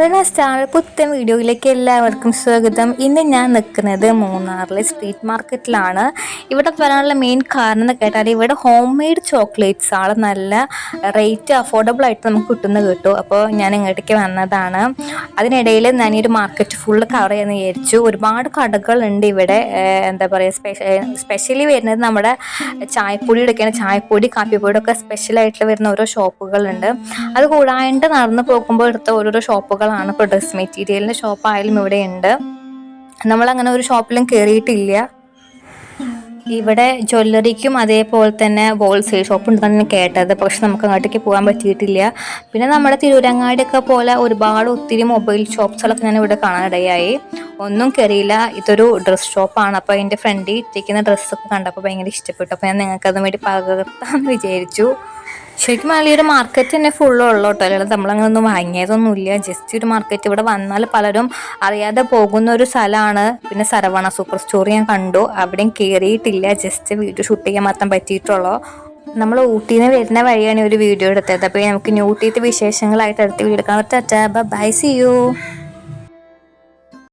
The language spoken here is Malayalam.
ഫ്രണ്ട്സ് സ്റ്റാർ പുത്തൻ വീഡിയോയിലേക്ക് എല്ലാവർക്കും സ്വാഗതം. ഇന്ന് ഞാൻ നിൽക്കുന്നത് മൂന്നാറിലെ സ്ട്രീറ്റ് മാർക്കറ്റിലാണ് ഇവിടെ വരാനുള്ള മെയിൻ കാരണം എന്ന് കേട്ടാൽ ഇവിടെ ഹോം മെയ്ഡ് ചോക്ലേറ്റ്സ് ആണ്. നല്ല റേറ്റ് അഫോർഡബിൾ ആയിട്ട് നമുക്ക് കിട്ടുന്ന കിട്ടും. അപ്പോൾ ഞാൻ ഇങ്ങോട്ടേക്ക് വന്നതാണ്. അതിനിടയിൽ ഞാൻ ഈ ഒരു മാർക്കറ്റ് ഫുള്ള് കവർ ചെയ്യാൻ വിചാരിച്ചു. ഒരുപാട് കടകളുണ്ട് ഇവിടെ. എന്താ പറയുക സ്പെഷ്യ സ്പെഷ്യലി വരുന്നത് നമ്മുടെ ചായപ്പൊടിയുടെയൊക്കെയാണ് ചായപ്പൊടി കാപ്പിപ്പൊടിയൊക്കെ സ്പെഷ്യലായിട്ട് വരുന്ന ഓരോ ഷോപ്പുകളുണ്ട് അത് കൂടാണ്ട് നടന്നു പോകുമ്പോൾ എടുത്ത ഓരോരോ ഷോപ്പുകളാണ് ഇപ്പോൾ ഡ്രസ് മെറ്റീരിയലിന്റെ ഷോപ്പായാലും ഇവിടെ ഉണ്ട്. നമ്മളങ്ങനെ ഒരു ഷോപ്പിലും കയറിയിട്ടില്ല ഇവിടെ ജ്വല്ലറിക്കും അതേപോലെ തന്നെ ഹോൾസെയിൽ ഷോപ്പ് ഉണ്ടെന്നാണ് കേട്ടത്. പക്ഷെ നമുക്ക് അങ്ങോട്ടേക്ക് പോകാൻ പറ്റിയിട്ടില്ല. പിന്നെ നമ്മുടെ തിരൂരങ്ങാടിയൊക്കെ പോലെ ഒരുപാട് ഒത്തിരി മൊബൈൽ ഷോപ്സുകളൊക്കെ ഞാൻ ഇവിടെ കാണാനിടയായി. ഒന്നും കയറിയില്ല ഇതൊരു ഡ്രസ് ഷോപ്പാണ്. അപ്പോൾ എന്റെ ഫ്രണ്ട് ഇട്ടിരിക്കുന്ന ഡ്രസ്സൊക്കെ കണ്ടപ്പോൾ ഭയങ്കര ഇഷ്ടപ്പെട്ടു. അപ്പോൾ ഞാൻ നിങ്ങൾക്ക് അതും വേണ്ടി പകർത്താമെന്ന് വിചാരിച്ചു. ശരിക്കും പറഞ്ഞാൽ ഈ ഒരു മാർക്കറ്റ് തന്നെ ഫുള്ള് ഉള്ളു കേട്ടോ. അല്ലാതെ നമ്മളങ്ങനൊന്നും വാങ്ങിയതൊന്നുമില്ല ജസ്റ്റ് ഒരു മാർക്കറ്റ് ഇവിടെ വന്നാൽ പലരും അറിയാതെ പോകുന്ന ഒരു സ്ഥലമാണ്. പിന്നെ സരവണ സൂപ്പർ സ്റ്റോർ ഞാൻ കണ്ടു. അവിടെയും കയറിയിട്ടില്ല ജസ്റ്റ് വീഡിയോ ഷൂട്ട് ചെയ്യാൻ മാത്രം പറ്റിയിട്ടുള്ളൂ. നമ്മൾ ഊട്ടിയിൽ നിന്ന് വരുന്ന വഴിയാണ് ഒരു വീഡിയോ എടുത്തത്. അപ്പോൾ നമുക്ക് ഇനി ഊട്ടിയത്തെ വിശേഷങ്ങളായിട്ട് അടുത്ത വീഡിയോ എടുക്കാൻ പറ്റാ. By C U